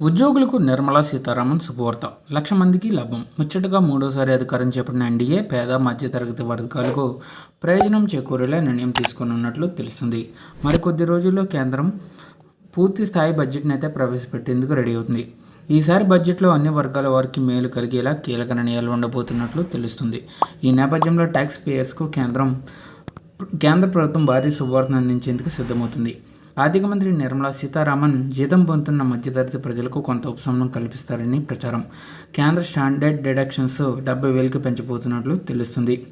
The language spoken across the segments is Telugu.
ఉద్యోగులకు నిర్మలా సీతారామన్ శుభవార్త లక్ష మందికి లాభం. ముచ్చటగా మూడోసారి అధికారం చేపట్టిన ఎన్డీఏ పేద మధ్యతరగతి వర్గాలకు ప్రయోజనం చేకూరేలా నిర్ణయం తీసుకున్నట్లు తెలుస్తుంది. మరికొద్ది రోజుల్లో కేంద్రం పూర్తి స్థాయి బడ్జెట్ని అయితే ప్రవేశపెట్టేందుకు రెడీ అవుతుంది. ఈసారి బడ్జెట్లో అన్ని వర్గాల వారికి మేలు కలిగేలా కీలక నిర్ణయాలు ఉండబోతున్నట్లు తెలుస్తుంది. ఈ నేపథ్యంలో ట్యాక్స్ పేయర్స్కు కేంద్రం కేంద్ర ప్రభుత్వం భారీ శుభవార్తను అందించేందుకు సిద్ధమవుతుంది. ఆర్థిక మంత్రి నిర్మలా సీతారామన్ జీతం పొందుతున్న మధ్యతరగతి ప్రజలకు కొంత ఉపశమనం కల్పిస్తారని ప్రచారం. కేంద్ర స్టాండర్డ్ డిడక్షన్స్ డెబ్బై వేలకు పెంచబోతున్నట్లు తెలుస్తుంది.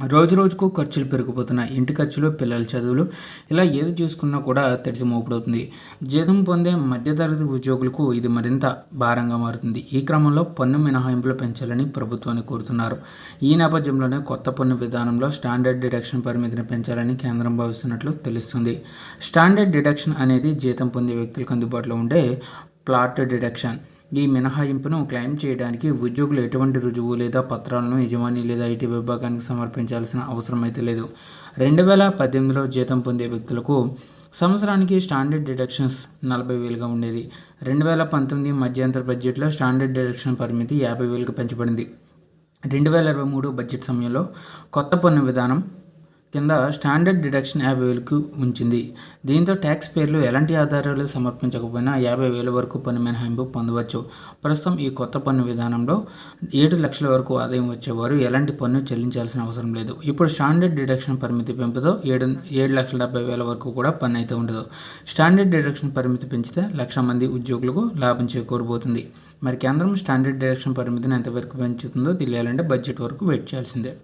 రోజు రోజుకు ఖర్చులు పెరిగిపోతున్నాయి. ఇంటి ఖర్చులు పిల్లల చదువులు ఇలా ఏది చూసుకున్నా కూడా తెరిచి మోపుడవుతుంది. జీతం పొందే మధ్యతరగతి ఉద్యోగులకు ఇది మరింత భారంగా మారుతుంది. ఈ క్రమంలో పన్ను మినహాయింపులు పెంచాలని ప్రభుత్వాన్ని కోరుతున్నారు. ఈ నేపథ్యంలోనే కొత్త పన్ను విధానంలో స్టాండర్డ్ డిడక్షన్ పరిమితిని పెంచాలని కేంద్రం భావిస్తున్నట్లు తెలుస్తుంది. స్టాండర్డ్ డిడక్షన్ అనేది జీతం పొందే వ్యక్తులకు అందుబాటులో ఉండే ప్లాట్ డిడక్షన్. ఈ మినహాయింపును క్లెయిమ్ చేయడానికి ఉద్యోగులు ఎటువంటి రుజువు లేదా పత్రాలను యజమాని లేదా ఐటీ విభాగానికి సమర్పించాల్సిన అవసరం అయితే లేదు. రెండు వేల పద్దెనిమిదిలో జీతం పొందే వ్యక్తులకు సంవత్సరానికి స్టాండర్డ్ డిడక్షన్స్ నలభై వేలుగా ఉండేది. రెండు వేల పంతొమ్మిది మధ్యంతర బడ్జెట్లో స్టాండర్డ్ డిడక్షన్ పరిమితి యాభై వేలకు పెంచబడింది. రెండు వేల ఇరవై మూడు బడ్జెట్ సమయంలో కొత్త పన్ను విధానం కింద స్టాండర్డ్ డిడక్షన్ యాభై వేలకు ఉంచింది. దీంతో ట్యాక్స్ పేర్లు ఎలాంటి ఆధారాలు సమర్పించకపోయినా యాభై వేల వరకు పన్ను మినహాయింపు పొందవచ్చు. ప్రస్తుతం ఈ కొత్త పన్ను విధానంలో ఏడు లక్షల వరకు ఆదాయం వచ్చేవారు. ఎలాంటి పన్ను చెల్లించాల్సిన అవసరం లేదు. ఇప్పుడు స్టాండర్డ్ డిడక్షన్ పరిమితి పెంపుతో ఏడు ఏడు లక్షల డెబ్బై వేల వరకు కూడా పన్ను అయితే ఉండదు. స్టాండర్డ్ డిడక్షన్ పరిమితి పెంచితే లక్ష మంది ఉద్యోగులకు లాభం చేకూరబోతుంది. మరి కేంద్రం స్టాండర్డ్ డిడక్షన్ పరిమితిని ఎంతవరకు పెంచుతుందో తెలియాలంటే బడ్జెట్ వరకు వెయిట్ చేయాల్సిందే.